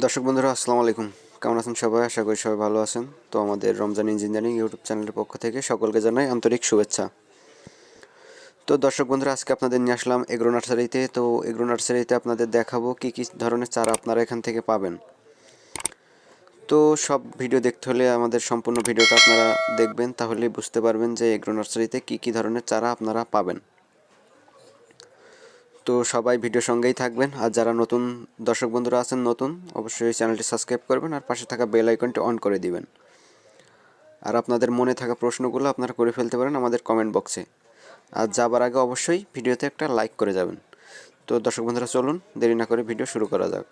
দর্শক বন্ধুরা, আসসালামু আলাইকুম। কেমন আছেন সবাই? আশা করি সবাই ভালো আছেন। তো আমাদের রমজান ইঞ্জিনিয়ারিং ইউটিউব চ্যানেলের পক্ষ থেকে সকলকে জানাই আন্তরিক শুভেচ্ছা। তো দর্শক বন্ধুরা, আজকে আপনাদের নিয়ে আসলাম এগ্রো নার্সারিতে। তো এগ্রো নার্সারিতে আপনাদের দেখাবো কী কী ধরনের চারা আপনারা এখান থেকে পাবেন। তো সব ভিডিও দেখতে হলে আমাদের সম্পূর্ণ ভিডিওটা আপনারা দেখবেন, তাহলেই বুঝতে পারবেন যে এগ্রো নার্সারিতে কী কী ধরনের চারা আপনারা পাবেন। তো সবাই ভিডিও সঙ্গেই থাকবেন। আর যারা নতুন দর্শক বন্ধুরা আছেন, নতুন, অবশ্যই চ্যানেলটি সাবস্ক্রাইব করবেন আর পাশে থাকা বেল আইকনটি অন করে দিবেন। আর আপনাদের মনে থাকা প্রশ্নগুলো আপনারা করে ফেলতে পারেন আমাদের কমেন্ট বক্সে আর যাবার আগে অবশ্যই ভিডিওতে একটা লাইক করে যাবেন। তো দর্শক বন্ধুরা, চলুন, দেরি না করে ভিডিও শুরু করা যাক।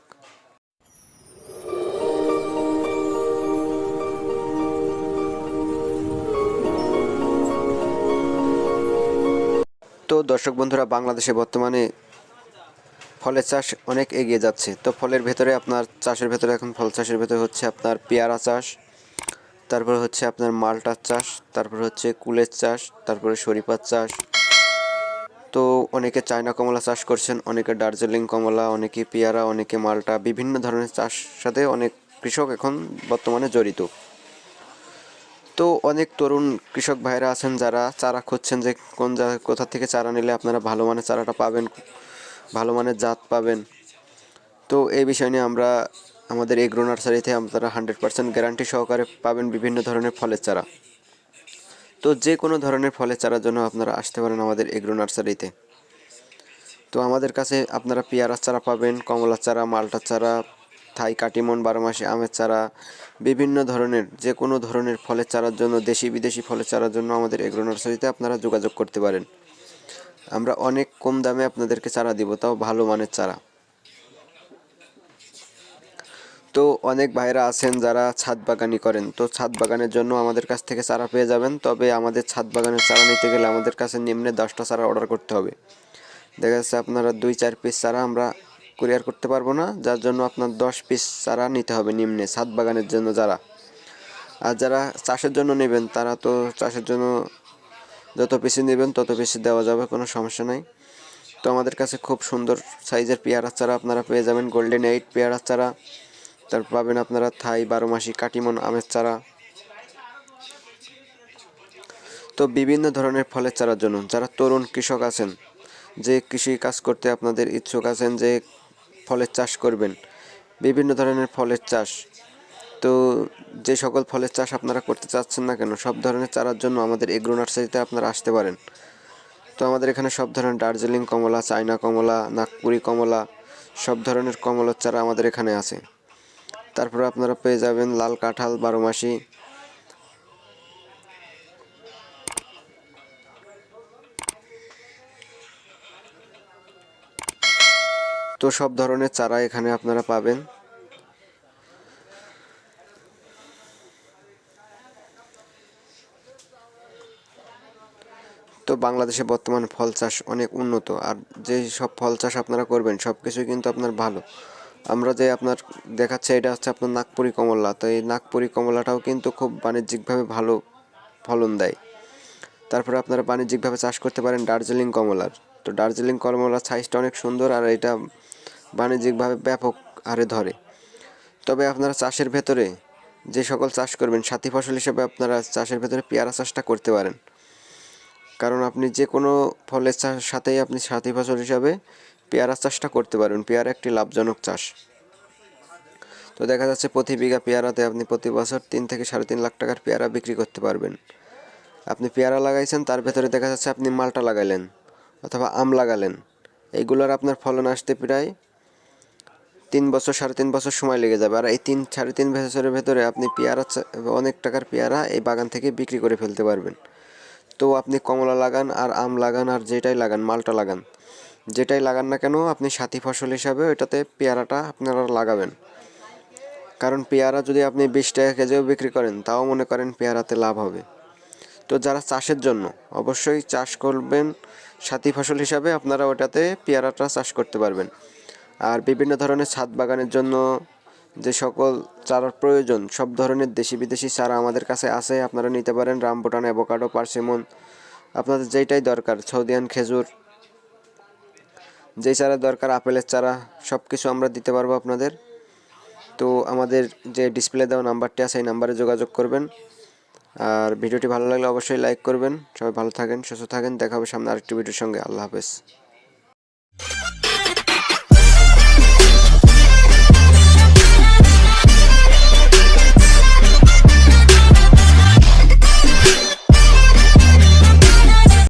তো দর্শক বন্ধুরা, বাংলাদেশে বর্তমানে ফলের চাষ অনেক এগিয়ে যাচ্ছে। তো ফলের ভেতরে আপনার চাষের ভেতরে, এখন ফল চাষের ভেতরে হচ্ছে আপনার পেয়ারা চাষ, তারপর হচ্ছে আপনার মালটার চাষ, তারপর হচ্ছে কুলের চাষ, তারপরে শরিফার চাষ। তো অনেকে চায়না কমলা চাষ করছেন, অনেকে দার্জিলিং কমলা, অনেকে পেয়ারা, অনেকে মালটা, বিভিন্ন ধরনের চাষ সাথে অনেক কৃষক এখন বর্তমানে জড়িত। তো অনেক তরুণ কৃষক ভাইরা আছেন যারা চারা খুঁজছেন যে কোন জায়গা কোথা থেকে চারা নিলে আপনারা ভালো মানের চারাটা পাবেন, ভালো মানের জাত পাবেন। তো এই বিষয় নিয়ে আমরা আমাদের এগ্রো নার্সারিতে আপনারা হান্ড্রেড পার্সেন্ট গ্যারান্টি সহকারে পাবেন বিভিন্ন ধরনের ফলের চারা। তো যে কোনো ধরনের ফলের চারার জন্য আপনারা আসতে পারেন আমাদের এগ্রো নার্সারিতে। তো আমাদের কাছে আপনারা পেয়ারার চারা পাবেন, কমলার চারা, মালটার চারা, থাই, কাটিমন, বারো মাসে, আমের চারা বিভিন্ন ধরনের, যে কোনো ধরনের ফলের চারার জন্য, দেশি বিদেশি ফলের চারার জন্য আমাদের এগ্রো নার্সারিতে আপনারা যোগাযোগ করতে পারেন। আমরা অনেক কম দামে আপনাদেরকে চারা দিব, তাও ভালো মানের চারা। তো অনেক ভাইরা আছেন যারা ছাদ বাগানি করেন। তো ছাদ বাগানের জন্য আমাদের কাছ থেকে চারা পেয়ে যাবেন, তবে আমাদের ছাদ বাগানের চারা নিতে গেলে আমাদের কাছে নিম্নে দশটা চারা অর্ডার করতে হবে। দেখা যাচ্ছে আপনারা দুই, চার পিস চারা আমরা কুরিয়ার করতে পারব না, যার জন্য আপনার দশ পিস চারা নিতে হবে নিম্নে, ছাদ বাগানের জন্য যারা। আর যারা চাষের জন্য নেবেন, তারা তো চাষের জন্য যত পিসি নেবেন, তত পিসি দেওয়া যাবে, কোনো সমস্যা নাই। তো আমাদের কাছে খুব সুন্দর সাইজের পেয়ারার চারা আপনারা পেয়ে যাবেন গোল্ডেন এইট পেয়ারার চারা। তারপর পাবেন আপনারা থাই, বারো মাসি, কাটিমন আমের চারা। তো বিভিন্ন ধরনের ফলের চারার জন্য, যারা তরুণ কৃষক আছেন, যে কৃষি কাজ করতে আপনাদের ইচ্ছুক আছেন, যে ফলের চাষ করবেন, বিভিন্ন ধরনের ফলের চাষ। তো যে সকল ফলের চাষ আপনারা করতে চাচ্ছেন না কেন, সব ধরনের চারার জন্য আমাদের এগ্রো নার্সারিতে আপনারা আসতে পারেন। তো আমাদের এখানে সব ধরনের দার্জিলিং কমলা, চায়না কমলা, নাগপুরি কমলা, সব ধরনের কমলার চারা আমাদের এখানে আছে। তারপরে আপনারা পেয়ে যাবেন লাল কাঁঠাল, বারো তো সব ধরনের চারা এখানে আপনারা পাবেন। তো বাংলাদেশে বর্তমান ফল চাষ অনেক উন্নত, আর যে সব ফল চাষ আপনারা করবেন, সব কিছুই কিন্তু আপনার ভালো। আমরা যে আপনার দেখাচ্ছে, এটা হচ্ছে আপনার নাগপুরি কমলা। তো এই নাগপুরি কমলাটাও কিন্তু খুব বাণিজ্যিকভাবে ভালো ফলন দেয়। তারপরে আপনারা বাণিজ্যিকভাবে চাষ করতে পারেন দার্জিলিং কমলার। তো দার্জিলিং কমলার সাইজটা অনেক সুন্দর, আর এটা বাণিজ্যিকভাবে ব্যাপক হারে ধরে। তবে আপনারা চাষের ভেতরে যে সকল চাষ করবেন, সাথী ফসল হিসেবে আপনারা চাষের ভেতরে পেয়ারা চাষটা করতে পারেন। কারণ আপনি যে কোনো ফলের সাথেই আপনি সাথী ফসল হিসাবে পেয়ারা চাষটা করতে পারেন পেয়ারা একটি লাভজনক চাষ। তো দেখা যাচ্ছে প্রতি বিঘা পেয়ারাতে আপনি প্রতি বছর তিন থেকে সাড়ে তিন লাখ টাকার পেয়ারা বিক্রি করতে পারবেন। আপনি পেয়ারা লাগাইছেন, তার ভেতরে দেখা যাচ্ছে আপনি মালটা লাগাইলেন অথবা আম লাগালেন। এইগুলোর আপনার ফলন আসতে প্রায় তিন বছর, সাড়ে তিন বছর সময় লেগে যাবে। আর এই তিন, সাড়ে তিন বছরের ভেতরে আপনি পেয়ারা অনেক টাকার পেয়ারা এই বাগান থেকে বিক্রি করে ফেলতে পারবেন। তো আপনি কমলা লাগান আর আম লাগান আর যেটাই লাগান, মালটা লাগান। যেটাই লাগান না কেন, আপনি সাথী ফসল হিসাবে ওইটাতে পেয়ারাটা আপনারা লাগাবেন। কারণ পেয়ারা যদি আপনি বিশ টাকা কেজিও বিক্রি করেন, তাও মনে করেন পেয়ারাতে লাভ হবে। তো যারা চাষের জন্য, অবশ্যই চাষ করবেন সাথী ফসল হিসাবে আপনারা ওটাতে পেয়ারাটা চাষ করতে পারবেন। আর বিভিন্ন ধরনের ছাদ বাগানের জন্য যে সকল চারার প্রয়োজন, সব ধরনের দেশি বিদেশি চারা আমাদের কাছে আছে, আপনারা নিতে পারেন রামবুটান অ্যাভোকাডো, পার্সিমন। আপনাদের যেইটাই দরকার, সৌদিয়ান খেজুর, যেই চারা দরকার, আপেলের চারা সব কিছু আমরা দিতে পারব আপনাদের। তো আমাদের যে ডিসপ্লে দেওয়া নাম্বারটি আছে, এই নাম্বারে যোগাযোগ করবেন। আর ভিডিওটি ভালো লাগলে অবশ্যই লাইক করবেন। সবাই ভালো থাকেন, সুস্থ থাকেন। দেখা হবে সামনে আরেকটি ভিডিওর সঙ্গে। আল্লাহ হাফেজ।